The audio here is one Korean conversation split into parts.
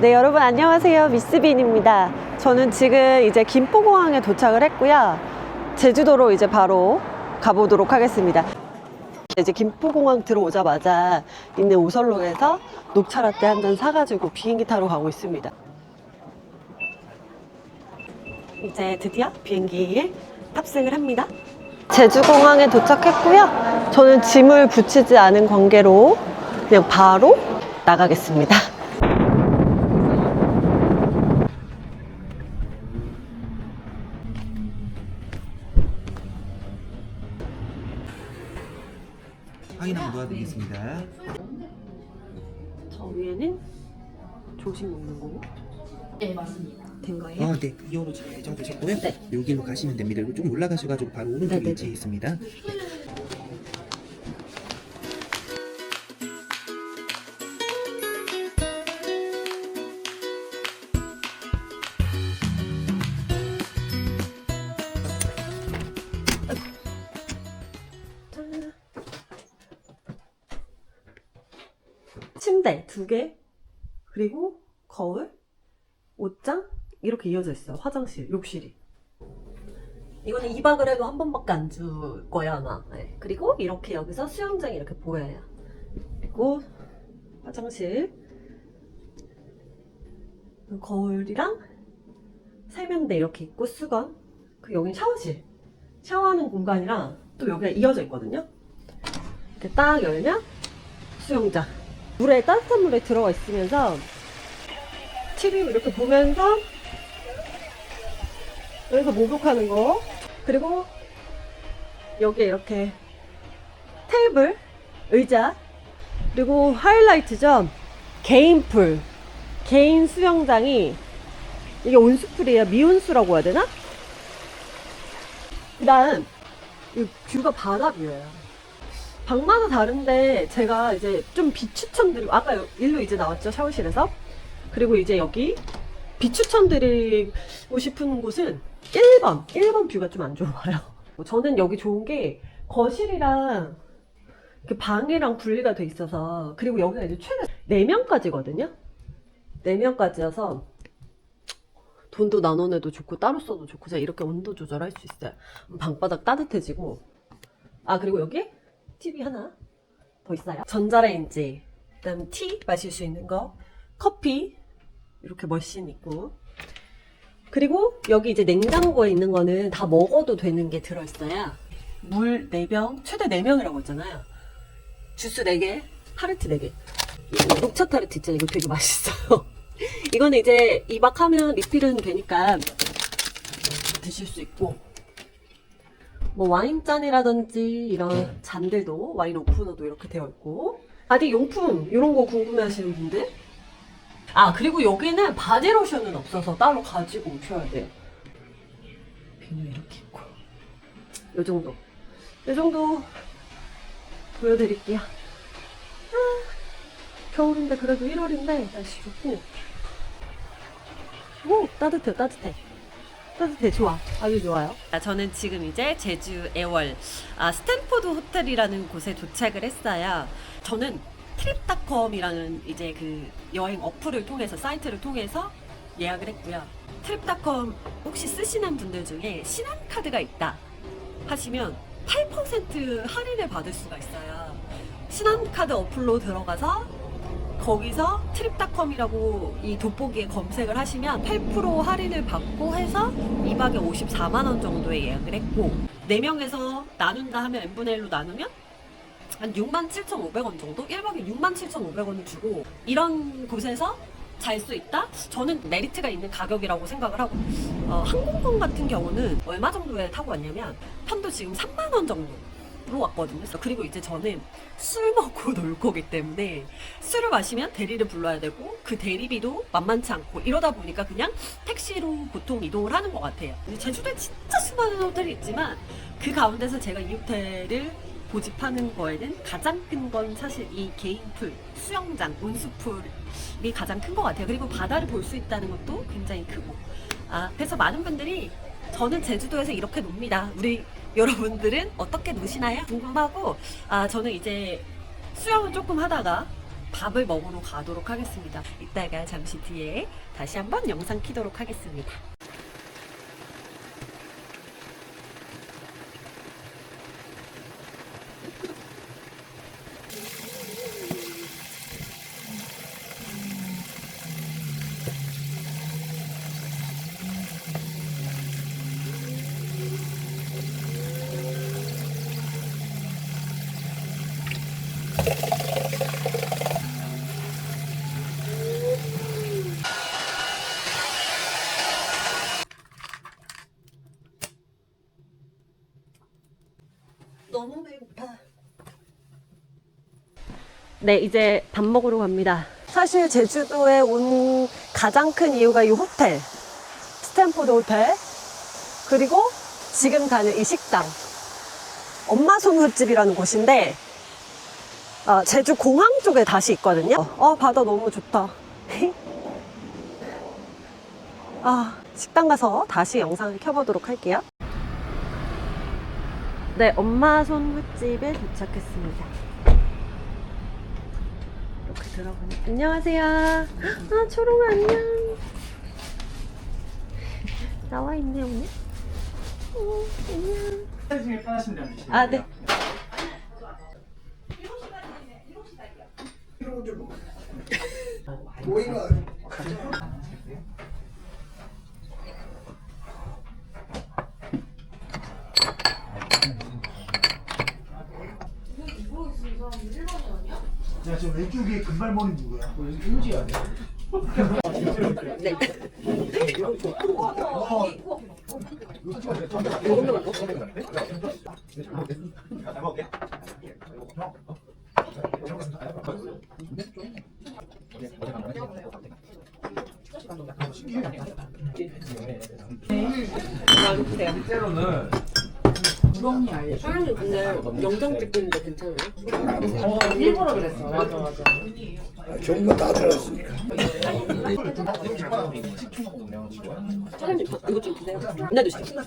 네, 여러분 안녕하세요. 미스빈입니다. 저는 지금 이제 김포공항에 도착을 했고요. 제주도로 이제 바로 가보도록 하겠습니다. 이제 김포공항 들어오자마자 있는 오설록에서 녹차라떼 한 잔 사가지고 비행기 타러 가고 있습니다. 이제 드디어 비행기에 탑승을 합니다. 제주공항에 도착했고요. 저는 짐을 붙이지 않은 관계로 그냥 바로 나가겠습니다. 확인 한번 도와드리겠습니다. 저 위에는 조식 먹는 거. 네, 맞습니다. 된 거예요? 어, 네. 이호로 지금 예정되셨고요. 네. 여기로 가시면 됩니다. 그리고 좀 올라가셔가지고 바로 오른쪽에 네네네. 위치해 있습니다. 짠. 이렇게 이어져 있어요. 화장실, 욕실이. 이거는 2박을 해도 한 번밖에 안 줄 거야 아마. 네. 그리고 이렇게 여기서 수영장이 이렇게 보여요. 그리고 화장실, 거울이랑 세면대 이렇게 있고 수건, 그 여기 샤워실. 샤워하는 공간이랑 또 여기가 이어져 있거든요. 이렇게 딱 열면 수영장. 물에 따뜻한 물에 들어가 있으면서 TV 이렇게 보면서 여기서 목욕하는 거 그리고 여기에 이렇게 테이블, 의자 그리고 하이라이트죠. 개인 풀, 개인 수영장이 이게 온수풀이에요. 미온수라고 해야 되나? 그 다음 이 뷰가 바다 뷰예요. 방마다 다른데 제가 이제 좀 비추천드리고 아까 여- 일로 이제 나왔죠 샤워실에서 그리고 이제 여기 비추천드리고 싶은 곳은 1번 1번 뷰가 좀 안 좋아요. 저는 여기 좋은 게 거실이랑 방이랑 분리가 돼 있어서 그리고 여기가 이제 최대 4명까지거든요. 4명까지여서 돈도 나눠내도 좋고 따로 써도 좋고 제가 이렇게 온도 조절할 수 있어요. 방바닥 따뜻해지고 아 그리고 여기 TV 하나 더 있어요. 전자레인지 그다음 티 마실 수 있는 거 커피 이렇게 머신 있고 그리고 여기 이제 냉장고에 있는 거는 다 먹어도 되는 게 들어있어요. 물 4병 최대 4명이라고 했잖아요. 주스 4개 타르트 4개 녹차 타르트 있잖아요. 이거 되게 맛있어요. 이거는 이제 2박 하면 리필은 되니까 드실 수 있고 뭐 와인잔이라든지 이런 잔들도 와인 오프너도 이렇게 되어 있고 바디 용품 이런 거 궁금해 하시는 분들 아 그리고 여기는 바디로션은 없어서 따로 가지고 오셔야 돼요. 비누 이렇게 있고. 요 정도. 요 정도 보여드릴게요. 아, 겨울인데 그래도 1월인데 날씨 좋고. 오 따뜻해 따뜻해. 따뜻해 좋아. 아주 좋아요. 저는 지금 이제 제주 애월 아, 스탠포드 호텔이라는 곳에 도착을 했어요. 저는 트립닷컴이라는 이제 그 여행 어플을 통해서 사이트를 통해서 예약을 했고요. 트립닷컴 혹시 쓰시는 분들 중에 신한카드가 있다 하시면 8% 할인을 받을 수가 있어요. 신한카드 어플로 들어가서 거기서 트립닷컴이라고 이 돋보기에 검색을 하시면 8% 할인을 받고 해서 2박에 54만 원 정도에 예약을 했고 4명에서 나눈다 하면 n분의 1로 나누면 한 67,500원 정도? 1박에 67,500원을 주고 이런 곳에서 잘 수 있다? 저는 메리트가 있는 가격이라고 생각을 하고 어, 항공권 같은 경우는 얼마 정도에 타고 왔냐면 편도 지금 3만 원 정도 로 왔거든요. 그리고 이제 저는 술 먹고 놀 거기 때문에 술을 마시면 대리를 불러야 되고 그 대리비도 만만치 않고 이러다 보니까 그냥 택시로 보통 이동을 하는 것 같아요. 제주도에 진짜 수많은 호텔이 있지만 그 가운데서 제가 이 호텔을 고집하는 거에는 가장 큰 건 사실 이 개인풀, 수영장, 온수풀이 가장 큰 것 같아요. 그리고 바다를 볼 수 있다는 것도 굉장히 크고. 아, 그래서 많은 분들이 저는 제주도에서 이렇게 놉니다. 우리 여러분들은 어떻게 노시나요? 궁금하고 아 저는 이제 수영을 조금 하다가 밥을 먹으러 가도록 하겠습니다. 이따가 잠시 뒤에 다시 한번 영상 키도록 하겠습니다. 네, 이제 밥 먹으러 갑니다. 사실 제주도에 온 가장 큰 이유가 이 호텔, 스탠포드 호텔, 그리고 지금 가는 이 식당, 엄마 손횟집이라는 곳인데, 아, 제주 공항 쪽에 다시 있거든요. 어, 바다 너무 좋다. 아, 식당 가서 다시 영상을 켜보도록 할게요. 네, 엄마 손맛집에 도착했습니다. 이렇게 들어가니 안녕하세요. 아, 초롱아 안녕. 나와 있네 오늘. 어, 안녕. 중에 편하신 대로 드시면 아, 네. 야, 저 왼쪽에 금발머리 누구야? 여기 윤지 아니야? 네. 실제로는 사장님 근데 영상 찍는데 괜찮아요? 일부러 그랬어. 맞아, 맞아. 좋은 거 다 들었으니까. 사장님 이거 좀 주세요. 네 주세요.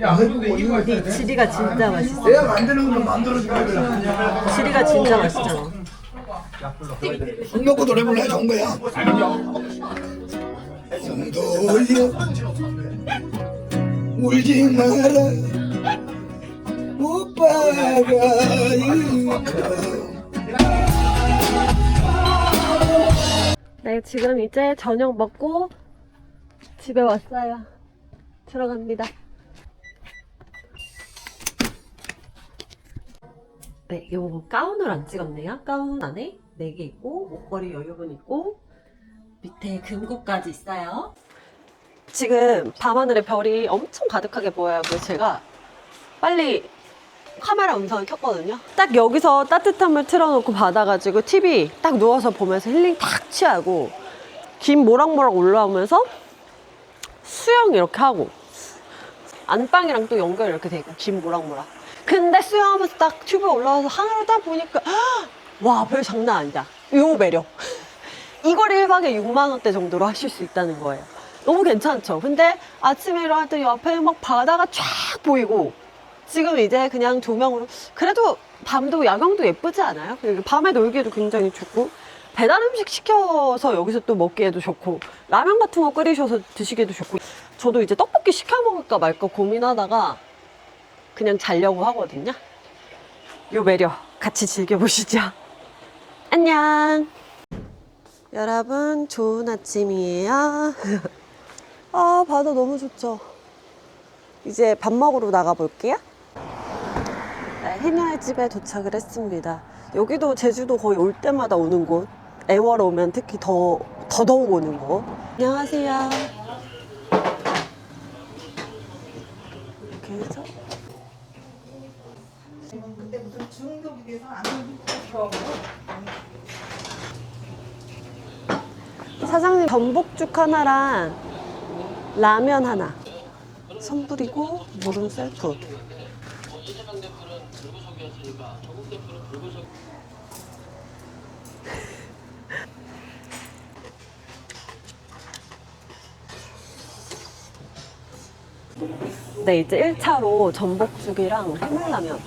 야, 근데 이거? 지리가 진짜 맛있어. 내가 만드는 건 만들어주면 그래. 지리가 진짜 맛있잖아. 술 먹고 노래 불러야 좋은 거야. 성도 올려 울지 마라 오빠가. 네, 지금 이제 저녁 먹고 집에 왔어요. 들어갑니다. 네, 요 가운을 안 찍었네요. 가운 안에 4개 있고, 목걸이 여유분 있고, 밑에 금고까지 있어요. 지금 밤하늘에 별이 엄청 가득하게 보여요. 그래서 제가 빨리 카메라 음성을 켰거든요. 딱 여기서 따뜻한 물 틀어놓고 받아가지고 TV 딱 누워서 보면서 힐링 탁 취하고 김 모락모락 올라오면서 수영 이렇게 하고 안방이랑 또 연결 이렇게 돼 있고 김 모락모락. 근데 수영하면서 딱 튜브에 올라와서 하늘을 딱 보니까 와 별 장난 아니다. 요 매력. 이걸 1박에 6만 원대 정도로 하실 수 있다는 거예요. 너무 괜찮죠? 근데 아침에 일어났더니 옆에 막 바다가 쫙 보이고 지금 이제 그냥 조명으로 그래도 밤도 야경도 예쁘지 않아요? 밤에 놀기에도 굉장히 좋고 배달 음식 시켜서 여기서 또 먹기에도 좋고 라면 같은 거 끓이셔서 드시기에도 좋고 저도 이제 떡볶이 시켜 먹을까 말까 고민하다가 그냥 자려고 하거든요. 요 매력 같이 즐겨보시죠. 안녕. 여러분 좋은 아침이에요. 아 바다 너무 좋죠. 이제 밥 먹으러 나가 볼게요. 네, 해녀의 집에 도착을 했습니다. 여기도 제주도 거의 올 때마다 오는 곳. 애월 오면 특히 더 더더욱 오는 곳. 안녕하세요. 전복죽 하나랑 라면 하나. 선불이고 물은 셀프 네, 이제 1차로 전복죽이랑 해물라면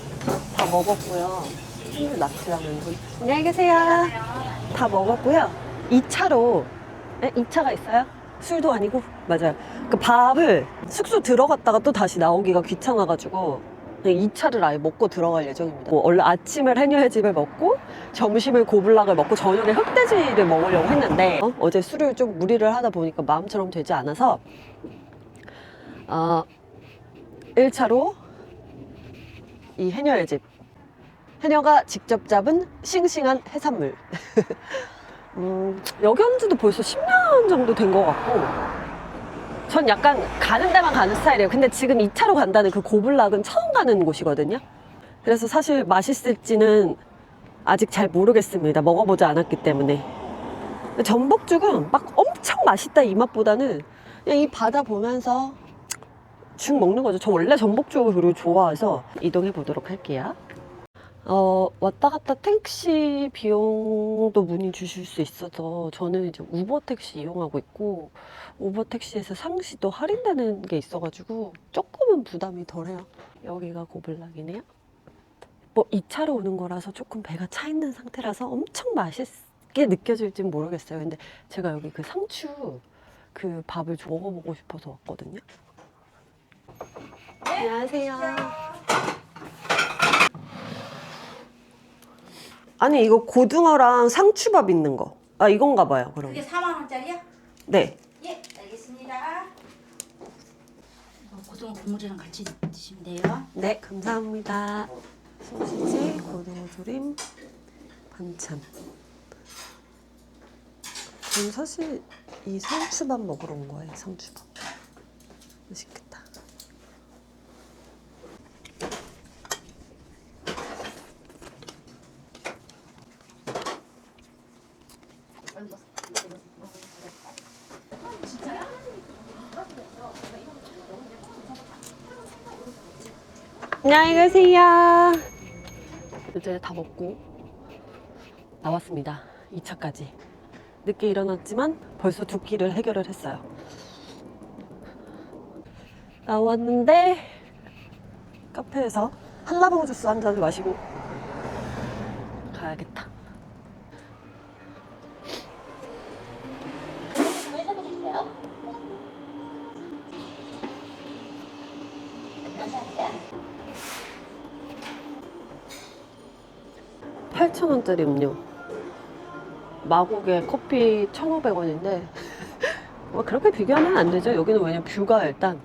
다 먹었고요. 해물 낙지라면도. 안녕히 계세요. 다 먹었고요. 2차로 네? 2차가 있어요? 술도 아니고? 맞아요. 그 밥을 숙소 들어갔다가 또 다시 나오기가 귀찮아가지고 그냥 2차를 아예 먹고 들어갈 예정입니다. 뭐 원래 아침을 해녀의 집을 먹고 점심을 고블락을 먹고 저녁에 흑돼지를 먹으려고 했는데 어? 제 술을 좀 무리를 하다 보니까 마음처럼 되지 않아서 어, 1차로 이 해녀의 집. 해녀가 직접 잡은 싱싱한 해산물. 음, 여기 온 지도 벌써 10년 정도 된 것 같고, 전 약간 가는 데만 가는 스타일이에요. 근데 지금 2차로 간다는 그 고블락은 처음 가는 곳이거든요. 그래서 사실 맛있을지는 아직 잘 모르겠습니다. 먹어보지 않았기 때문에. 전복죽은 막 엄청 맛있다 이 맛보다는 그냥 이 바다 보면서 죽 먹는 거죠. 저 원래 전복죽을 그리고 좋아해서 이동해 보도록 할게요. 어, 왔다 갔다 택시 비용도 문의 주실 수 있어서 저는 이제 우버 택시 이용하고 있고 우버 택시에서 상시도 할인되는 게 있어가지고 조금은 부담이 덜해요. 여기가 고블락이네요. 뭐 2차로 오는 거라서 조금 배가 차 있는 상태라서 엄청 맛있게 느껴질진 모르겠어요. 근데 제가 여기 그 상추 그 밥을 좀 먹어보고 싶어서 왔거든요. 안녕하세요. 아니 이거 고등어랑 상추밥 있는 거. 아 이건가 봐요. 그럼. 그게 4만 원짜리야? 네. 예, 알겠습니다. 이거 고등어 국물이랑 같이 드시면 돼요. 네, 감사합니다. 소시지, 고등어 조림, 반찬. 저는 사실 이 상추밥 먹으러 온 거예요, 상추밥. 맛있겠다. 안녕히 가세요. 이제 다 먹고 나왔습니다. 2차까지. 늦게 일어났지만 벌써 두 끼를 해결을 했어요. 나왔는데 카페에서 한라봉 주스 한 잔을 마시고 10원짜리 음료. 마곡의 커피 1,500원인데 뭐 그렇게 비교하면 안 되죠. 여기는 왜냐면 뷰가 일단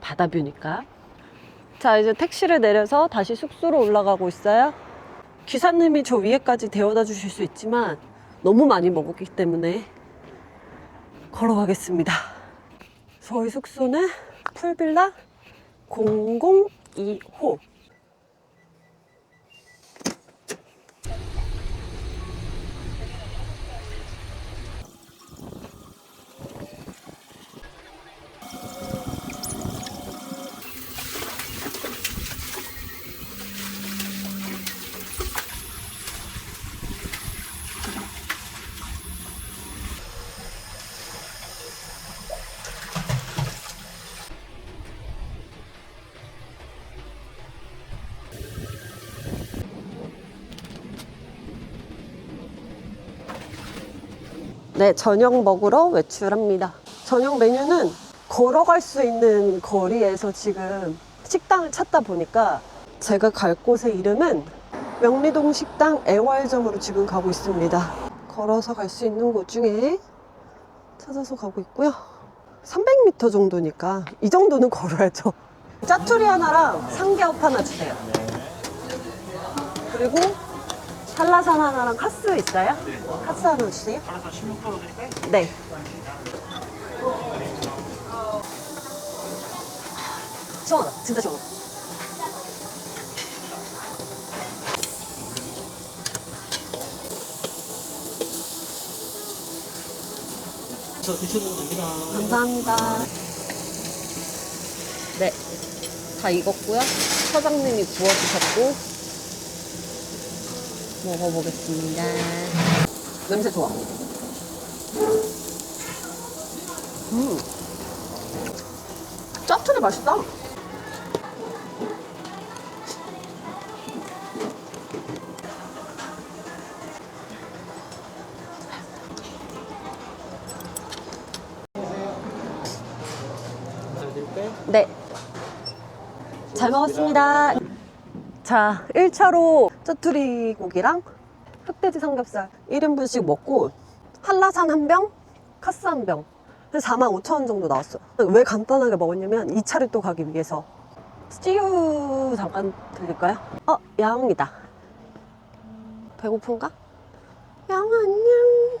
바다 뷰니까. 자 이제 택시를 내려서 다시 숙소로 올라가고 있어요. 기사님이 저 위에까지 데워다 주실 수 있지만 너무 많이 먹었기 때문에 걸어가겠습니다. 저희 숙소는 풀빌라 002호. 네, 저녁 먹으러 외출합니다. 저녁 메뉴는 걸어갈 수 있는 거리에서 지금 식당을 찾다 보니까 제가 갈 곳의 이름은 명리동 식당 애월점으로 지금 가고 있습니다. 걸어서 갈 수 있는 곳 중에 찾아서 가고 있고요. 300m 정도니까 이 정도는 걸어야죠. 짜투리 하나랑 삼겹 하나 주세요. 그리고 한라산 하나랑 카스 있어요? 카스 하나 주세요. 한라산 16% 드릴까요? 네. 시원하다. 진짜 시원하다. 감사합니다. 네. 다 익었고요. 사장님이 구워주셨고, 먹어보겠습니다. 냄새 좋아. 음. 짭 호텔이 맛있다. 네. 잘 먹었습니다. 자, 1차로 짜투리 고기랑 흑돼지 삼겹살 1인분씩 먹고 한라산 한 병, 카스 한 병. 4만 5천 원 정도 나왔어요. 왜 간단하게 먹었냐면 2차를 또 가기 위해서 스티우 잠깐 들릴까요? 어, 야옹이다. 배고픈가? 야옹 안녕.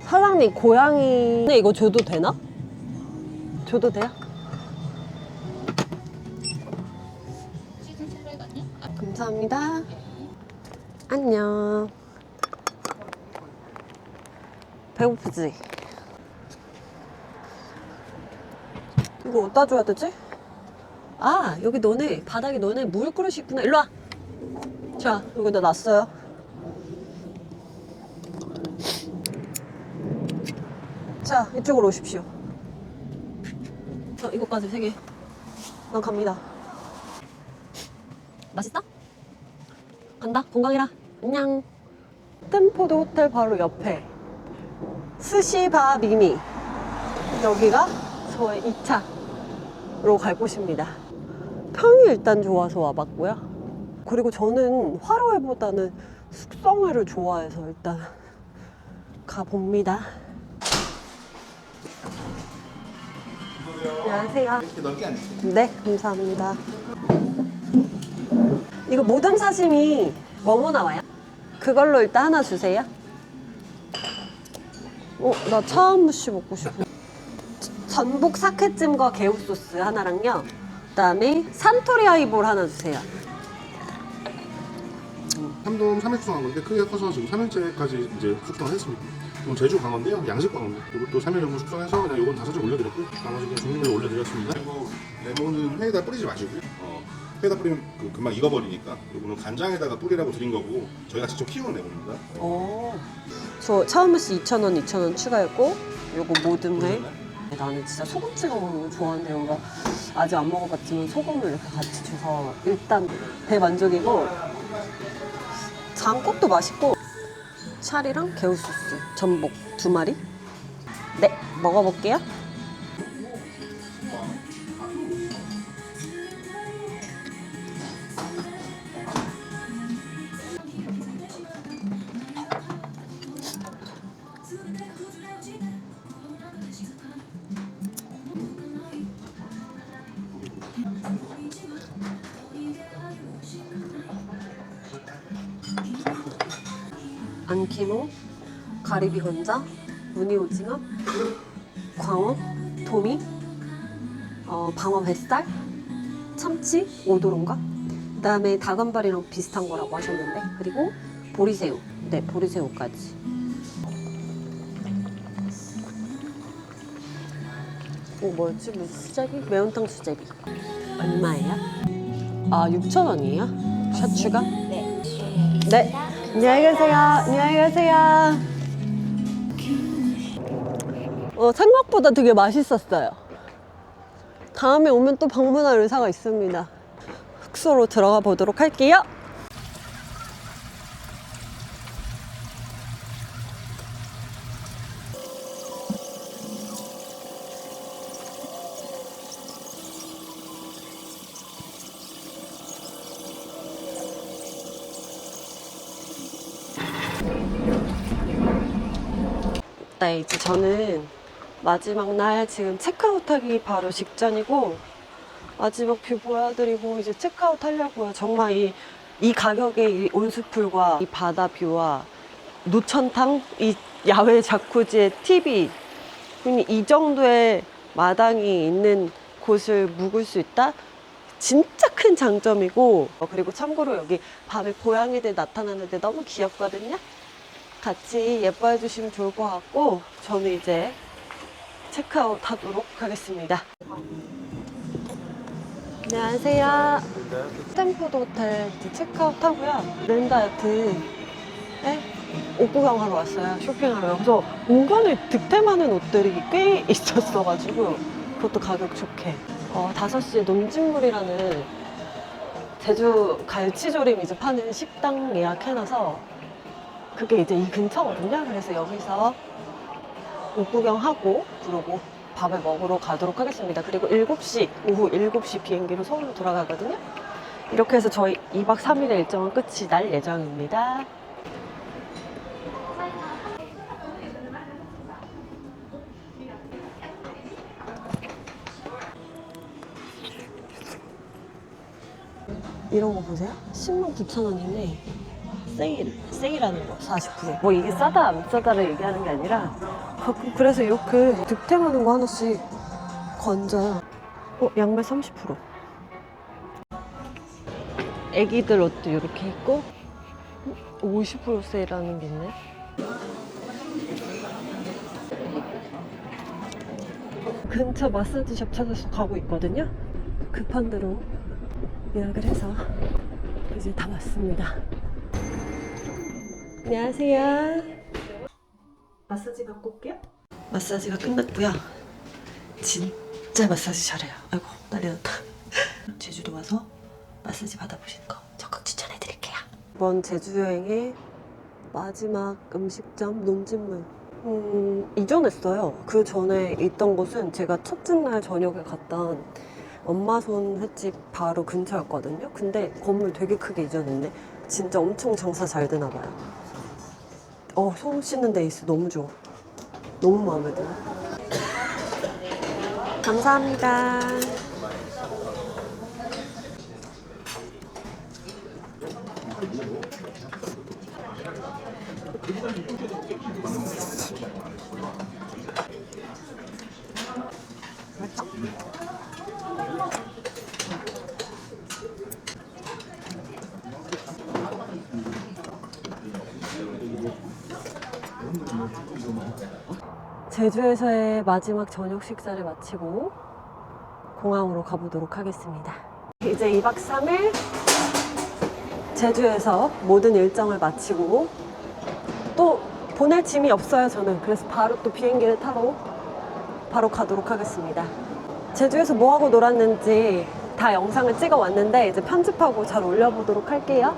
사장님 고양이 근데 이거 줘도 되나? 줘도 돼요? 감사합니다. 안녕. 배고프지? 이거 어디다 줘야 되지? 아, 여기 너네, 바닥에 너네 물 그릇이 있구나. 일로 와. 자, 여기다 놨어요. 자, 이쪽으로 오십시오. 자, 이거까지 세 개. 난 갑니다. 맛있어? 간다. 건강해라. 안녕. 템포드 호텔 바로 옆에 스시바 미미. 여기가 저의 2차로 갈 곳입니다. 평이 일단 좋아서 와봤고요. 그리고 저는 화로회보다는 숙성회를 좋아해서 일단 가봅니다. 안녕하세요. 네, 감사합니다. 이거 모듬 사심이 뭐뭐 나와요? 그걸로 일단 하나 주세요. 어, 나 차은무씨 먹고 싶어. 전복 사케찜과 개우 소스 하나랑요. 그다음에 산토리 하이볼 하나 주세요. 삼돔 3일 숙성한 건데 크게 커서 지금 3일째까지 이제 숙성을 했습니다. 이건 제주 강어인데요. 양식 광어입니다. 이것도 3일 정도 숙성해서 그냥 이건 다섯 줄 올려드렸고 나머지 그냥 종류별로 올려드렸습니다. 그리고 레몬은 회에다 뿌리지 마시고요. 어, 회에다 뿌리면 그 금방 익어버리니까 이거는 간장에다가 뿌리라고 드린 거고 저희가 직접 키우는 레몬입니다. 오. 저 차은무씨 2,000원, 2,000원 추가했고 요거 모듬회. 나는 진짜 소금 찍어 먹는 거 좋아하는데 뭔가 아직 안 먹어봤지만 소금을 이렇게 같이 줘서 일단 대만족이고 장국도 맛있고 찰이랑 개우소스 전복 두 마리 네 먹어볼게요 안키모 가리비 건자 무늬 오징어 광어 도미 어, 방어 뱃살 참치 오도론가 그 다음에 다간발이랑 비슷한 거라고 하셨는데 그리고 보리새우 네 보리새우까지 오 뭐였지 뭐 수제비 매운탕 수제비 얼마예요? 아 6천 원이에요? 샷추가? 네. 네. 안녕히 계세요. 안녕히 계세요. 어, 생각보다 되게 맛있었어요. 다음에 오면 또 방문할 의사가 있습니다. 숙소로 들어가 보도록 할게요. 네, 이제 저는 마지막 날 지금 체크아웃 하기 바로 직전이고 마지막 뷰 보여드리고 이제 체크아웃 하려고요. 정말 이, 이 가격에 이 온수풀과 이 바다 뷰와 노천탕, 이 야외 자쿠지의 TV 이 정도의 마당이 있는 곳을 묵을 수 있다? 진짜 큰 장점이고 어, 그리고 참고로 여기 밤에 고양이들 나타나는데 너무 귀엽거든요. 같이 예뻐해 주시면 좋을 것 같고 저는 이제 체크아웃 하도록 하겠습니다. 안녕하세요. 스탠포드 호텔 체크아웃 하고요. 렌다이트에 옷 구경하러 왔어요. 쇼핑하러. 그래서 은근히 득템하는 옷들이 꽤 있었어가지고 그것도 가격 좋게 어, 5시에 논진물이라는 제주 갈치조림 이제 파는 식당 예약해놔서 그게 이제 이 근처거든요. 그래서 여기서 옷 구경하고 그러고 밥을 먹으러 가도록 하겠습니다. 그리고 7시, 오후 7시 비행기로 서울로 돌아가거든요. 이렇게 해서 저희 2박 3일의 일정은 끝이 날 예정입니다. 이런 거 보세요. 10만 9천 원인데 세일, 세일하는 거 40%. 뭐 이게 싸다 안 싸다를 얘기하는 게 아니라 가끔 그래서 이렇게 득템하는 거 하나씩 건져요. 어, 양말 30%. 애기들 옷도 이렇게 있고 50% 세일하는 게 있네. 근처 마사지샵 찾아서 가고 있거든요. 급한 대로 예약을 해서 이제 다 왔습니다. 안녕하세요. 마사지 받고 올게요. 마사지가 끝났고요. 진짜 마사지 잘해요. 아이고 난리 났다. 제주도 와서 마사지 받아보시는 거 적극 추천해드릴게요. 이번 제주 여행의 마지막 음식점 논진물. 음, 이전했어요. 그 전에 있던 곳은 제가 첫째 날 저녁에 갔던 엄마 손 횟집 바로 근처였거든요. 근데 건물 되게 크게 이전했네. 진짜 엄청 장사 잘 되나 봐요. 어, 손 씻는 데 있어. 너무 좋아. 너무 마음에 들어. 감사합니다. 제주에서의 마지막 저녁 식사를 마치고 공항으로 가보도록 하겠습니다. 이제 2박 3일 제주에서 모든 일정을 마치고 또 보낼 짐이 없어요, 저는. 그래서 바로 또 비행기를 타러 바로 가도록 하겠습니다. 제주에서 뭐 하고 놀았는지 다 영상을 찍어 왔는데 이제 편집하고 잘 올려보도록 할게요.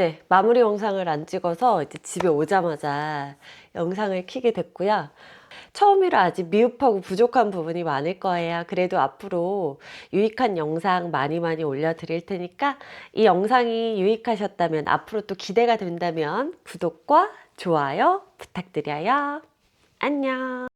네, 마무리 영상을 안 찍어서 이제 집에 오자마자 영상을 켜게 됐고요. 처음이라 아직 미흡하고 부족한 부분이 많을 거예요. 그래도 앞으로 유익한 영상 많이 많이 올려드릴 테니까 이 영상이 유익하셨다면 앞으로 또 기대가 된다면 구독과 좋아요 부탁드려요. 안녕.